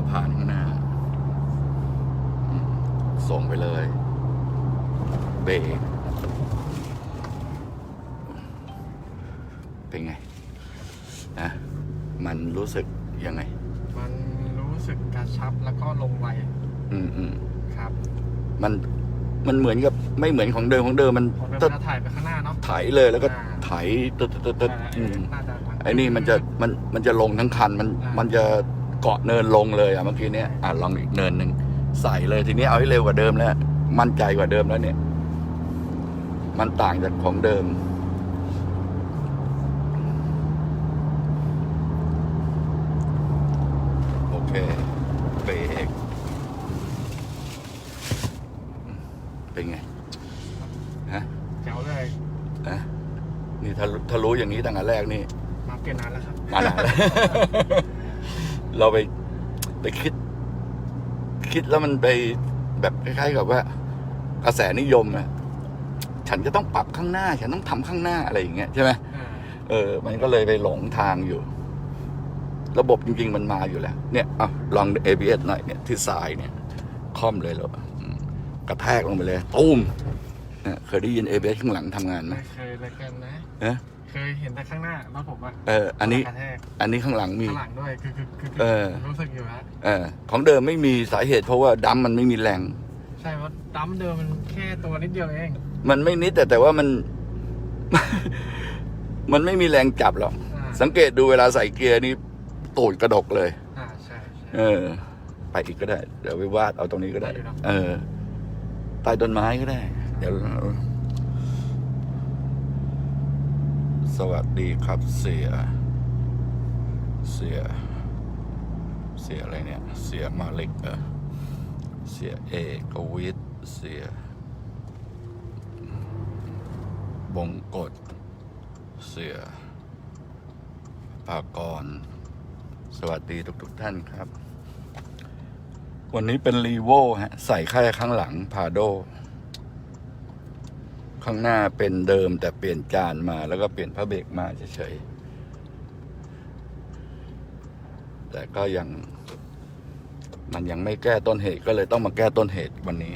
ะพานข้างหน้าอืมส่งไปเลย เบรกเป็นไงนะมันรู้สึกยังไง มันรู้สึกกระชับแล้วก็ลงไว อืมอืมครับมันมันเหมือนกับไม่เหมือนของเดิมของเดิมมันผมเดินตึ๊ดมาถ่ายไปข้างหน้าเนาะไถเลยแล้วก็อ่าไถตึ๊ดตึ๊ดตึ๊ดตึ๊ดอ่าอืมน่าจะทางไอ้นี่มันจะมันมันจะลงทั้งคันมันอ่ามั มันจะ เกาะเนินลงเลยอะเมื่อกี้เนี้ยอะลองอีกเนินหนึ่งใส่เลยทีนี้เอาให้เร็วกว่าเดิมแล้วมั่นใจกว่าเดิมแล้วเนี่ย มันต่างจากของเดิม โอเคเบรกเป็นไงฮะแจ๋วเลยฮะนี่ถ้าถ้ารู้อย่างนี้ตั้งแต่แรกนี่ มาเปลี่ยนนานแล้วครับ มานานแล้ว เราไปไปคิด คิดแล้วมันไปแบบคล้ายๆกับว่า กระแสนิยมอะฉันจะต้องปรับข้างหน้า ฉันต้องทำข้างหน้าอะไรอย่างเงี้ยใช่ไหมอ่าเออ มันก็เลยไปหลงทางอยู่ ระบบจริง ๆ มันมาอยู่แล้ว เนี่ยเอาลอง ABS หน่อยเนี่ยที่ทรายเนี่ยค่อมเลยเหรออืมกระแทกลงไปเลยตุ้มเนี่ยเคยได้ยิน ABS ข้างหลังทำงานไหมไม่ เคยเลยกันนะ เอ๊ะเคยเห็นแต่ข้างหน้ารถผมอะเออ อันนี้ กระแทกอันนี้ข้างหลังมี ข้างหลังด้วยคือคือคือเออ รู้สึกอยู่ฮะเออของเดิมไม่มีสาเหตุเพราะว่าดัมมันไม่มีแรง ใช่ว่าดัมเดิมมันแค่ตัวนิดเดียวเองมันไม่นิดแต่แต่ว่ามัน มันไม่มีแรงจับหรอก อ่าสังเกตดูเวลาใส่เกียร์นี่ตูดกระดกเลย อ่าใช่ใช่ เออ ไปอีกก็ได้ เดี๋ยวไปวาดเอาตรงนี้ก็ได้ ได้อยู่เนอะ เออใต้ต้นไม้ก็ได้ เดี๋ยว สวัสดีครับเสีย เสีย เสียอะไรเนี่ย เสียมาเล็กเออเสียเอกวิทย์เสีย บงกฎเสียปากร สวัสดีทุกๆทท่านครับ วันนี้เป็นรีโวฮะ ใส่ค่ข้างหลังพาโด ข้างหน้าเป็นเดิมแต่เปลี่ยนจานมาแล้วก็เปลี่ยนพระเบรกมาเฉยๆ แต่ก็ยัง มันยังไม่แก้ต้นเหตุก็เลยต้องมาแก้ต้นเหตุวันนี้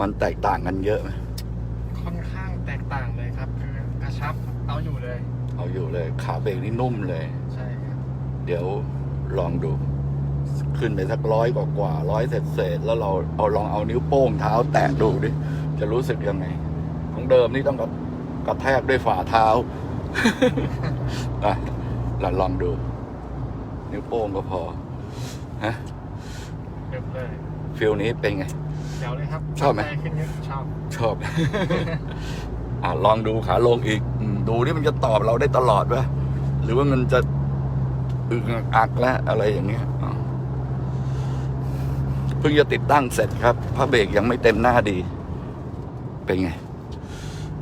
มันแตกต่างกันเยอะไหมค่อนข้างแตกต่างเลยครับ คือกระชับเอาอยู่เลย เอาอยู่เลย ขาเบรกนี่นุ่มเลย ใช่ครับ เดี๋ยว ลองดู ขึ้นไปสักร้อยกว่ากว่าร้อยเศษเศษๆแล้วเราเอาลองเอานิ้วโป้งเท้าแตะดูดิ จะรู้สึกยังไง ของเดิมนี่ต้องกับกระแทกด้วยฝ่าเท้าอะเราลองดู นิ้วโป้งก็พอ ฮะเริ่มเลยฟิลนี้เป็นไง เดี๋ยวเลยครับชอบไหม ใจขึ้นเยอะชอบ ชอบ อะลองดูขาลงอีกอืมดูที่มันจะตอบเราได้ตลอดปะหรือว่ามันจะ อึกอักแล้วอะไรอย่างเงี้ยเพิ่งจะติดตั้งเสร็จครับพระเบรกยังไม่เต็มหน้าดี เป็นไง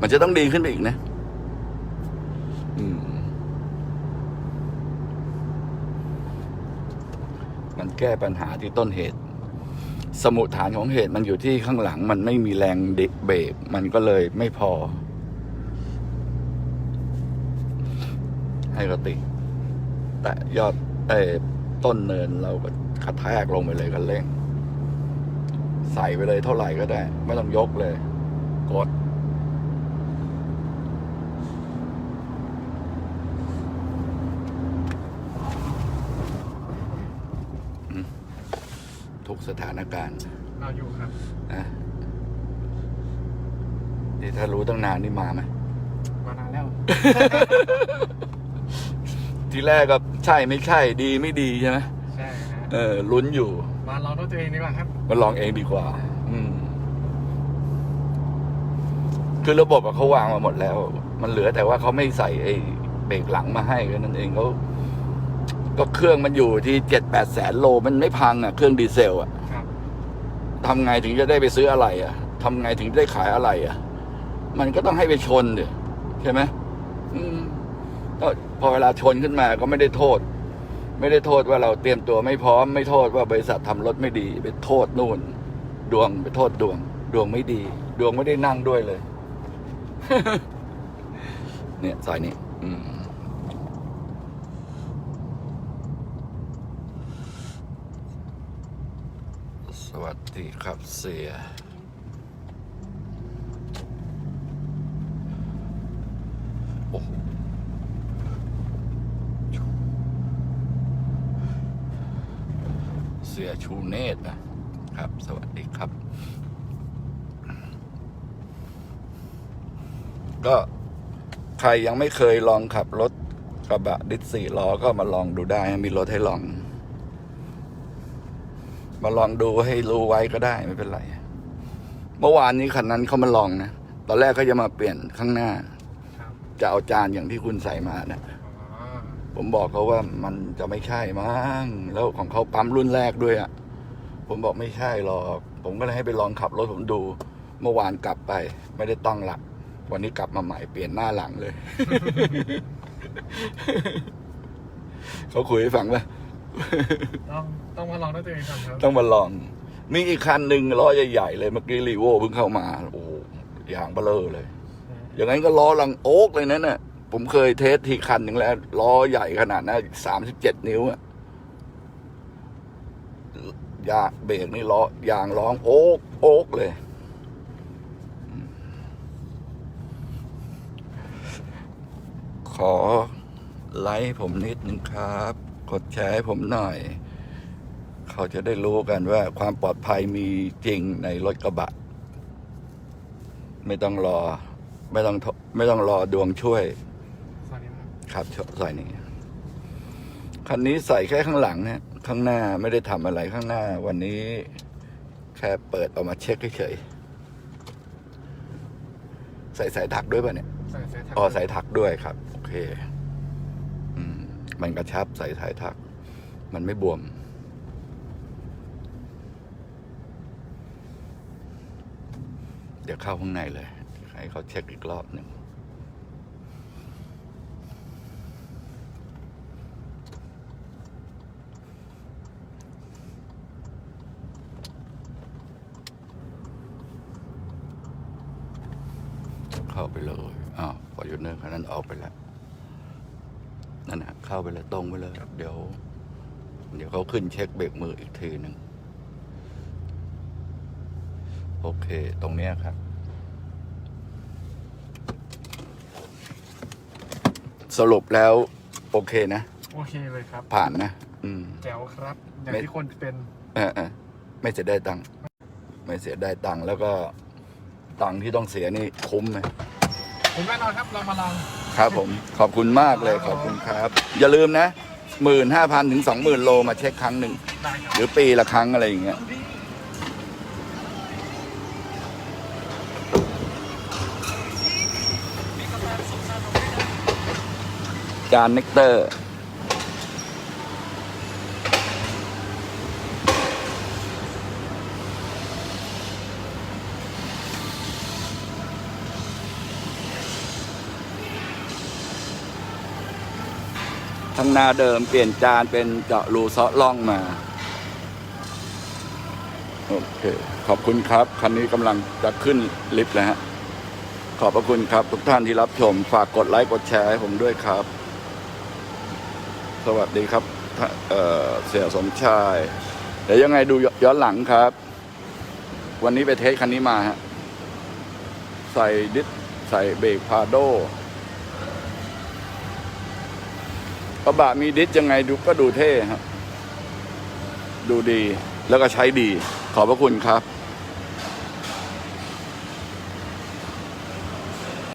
มันจะต้องดีขึ้นไปอีกนะมันแก้ปัญหาที่ต้นเหตุ สมุฐานของเหตุมันอยู่ที่ข้างหลัง มันไม่มีแรงเด็กเบรกมันก็เลยไม่พอ ให้กติ แต่ยอดเออต้นเนินเราก็กระแทกลงไปเลยกันเร่ง ใส่ไปเลยเท่าไหร่ก็ได้ ไม่ต้องยกเลย กด ทุกสถานการณ์เราอยู่ครับนะนี่ถ้ารู้ตั้งนานนี่มาไหม มานานแล้ว ทีแรกก็ใช่ไม่ใช่ดีไม่ดีใช่ไหมใช่ฮะเออลุ้นอยู่มาลองด้วยตัวเองดีกว่าครับ มาลองเองดีกว่า อืม คือระบบอะเขาวางมาหมดแล้ว มันเหลือแต่ว่าเขาไม่ใส่ไอ้เบรกหลังมาให้แค่นั้นเองเขาก็เครื่องมันอยู่ที่เจ็ดแปดแสนโลมันไม่พังอะเครื่องดีเซลอะครับ ทำไงถึงจะได้ไปซื้ออะไรอะทำไงถึงจะได้ขายอะไรอะมันก็ต้องให้ไปชนดิใช่ไหมอืม ก็พอเวลาชนขึ้นมาก็ไม่ได้โทษ ไม่ได้โทษว่าเราเตรียมตัวไม่พร้อม ไม่โทษว่าบริษัททำรถไม่ดี ไปโทษนู่น ดวงไปโทษดวง ดวงไม่ดี ดวงไม่ได้นั่งด้วยเลย เนี่ยซอยนี้ อืมสวัสดีครับเสียโอ้โห เสียชูเนตรนะครับ สวัสดีครับ ก็ใครยังไม่เคยลองขับรถกระบะดิสสี่ล้อก็มาลองดูได้ มีรถให้ลอง มาลองดูให้รู้ไว้ก็ได้ไม่เป็นไร เมื่อวานนี้คันนั้นเขามาลองนะ ตอนแรกเขาจะมาเปลี่ยนข้างหน้า จะเอาจานอย่างที่คุณใส่มานะอ๋อ ผมบอกเขาว่ามันจะไม่ใช่มั้งแล้วของเขาปั๊มรุ่นแรกด้วยอะ่ะ ผมบอกไม่ใช่หรอก ผมก็เลยให้ไปลองขับรถผมดู เมื่อวานกลับไป ไม่ได้ต้องหลักวันนี้กลับมาใหม่เปลี่ยนหน้าหลังเลย เขาคุยให้ฟังว่าต้องต้องมาลองด้วยตัวเองก่อนครับ ต้องมาลอง มีอีกคันหนึ่งล้อใหญ่ๆเลยเมื่อกี้รีโวเพิ่งเข้ามา โอ้โหยางเบลอเลย อย่างนั้นก็ล้อลังโอ๊กเลยนั่นน่ะ ผมเคยเทสที่คันหนึ่งแล้วล้อใหญ่ขนาดนั้นสามสิบเจ็ดนิ้วอะยาเบรกนี่ล้อยางร้องโอ๊กโอ๊กเลย ขอไลค์ผมนิดนึงครับ กดแชร์ให้ผมหน่อย เขาจะได้รู้กันว่าความปลอดภัยมีจริงในรถกระบะ ไม่ต้องรอ ไม่ต้องไม่ต้องรอดวงช่วย ครับครับชใส่นี่คันนี้ใส่แค่ข้างหลังเนี่ยข้างหน้าไม่ได้ทำอะไรข้างหน้า วันนี้แค่เปิดออกมาเช็คเฉยๆใส่สายถักด้วยป่ะเนี่ยใส่ใส่ถักอ๋อสายถักด้วยครับ โอเค อืม มันกระชับใส่สายถัก มันไม่บวม เดี๋ยวเข้าข้างในเลย ให้เขาเช็คอีกรอบหนึ่ง เข้าไปเลย อ้าวฟอร์จูเนอร์คันนั้นออกไปแล้วนั่นนะเข้าไปเลยตรงไปเลยเดี๋ยว เดี๋ยวเขาขึ้นเช็คเบรกมืออีกทีหนึ่งโอเค ตรงเนี้ยครับ สรุปแล้ว โอเคนะ โอเคเลยครับ ผ่านนะ อืม แจ๋วครับ อย่างไม่ที่คนเป็นเออเออไม่เสียได้ตังค์ไม่เสียได้ตังค์แล้วก็ ตังค์ที่ต้องเสียนี่คุ้มไหม ผมแน่นอนครับเรามาลองครับผมขอบคุณมากเลยขอบคุณครับ อย่าลืมนะหมื่นห้าพันถึงสองหมื่นโลมาเช็คครั้งหนึ่ง ได้ครับหรือปีละครั้งอะไรอย่างเงี้ยจานเนกเตอร์ ทั้งหน้าเดิมเปลี่ยนจานเป็นเจาะรูเซาะล่องมา โอเค ขอบคุณครับ คันนี้กำลังจะขึ้นลิฟต์แล้วฮะ ขอบพระคุณครับ ทุกท่านที่รับชม ฝากกดไลค์กดแชร์ให้ผมด้วยครับ สวัสดีครับเเสียสมชาย เดี๋ยวยังไงดูย้อนหลังครับ วันนี้ไปเทสคันนี้มาฮะ ใส่ดิสใส่เบรกพาโด กระบะมีดิสยังไงดูก็ดูเท่ครับ ดูดีแล้วก็ใช้ดี ขอบพระคุณครับ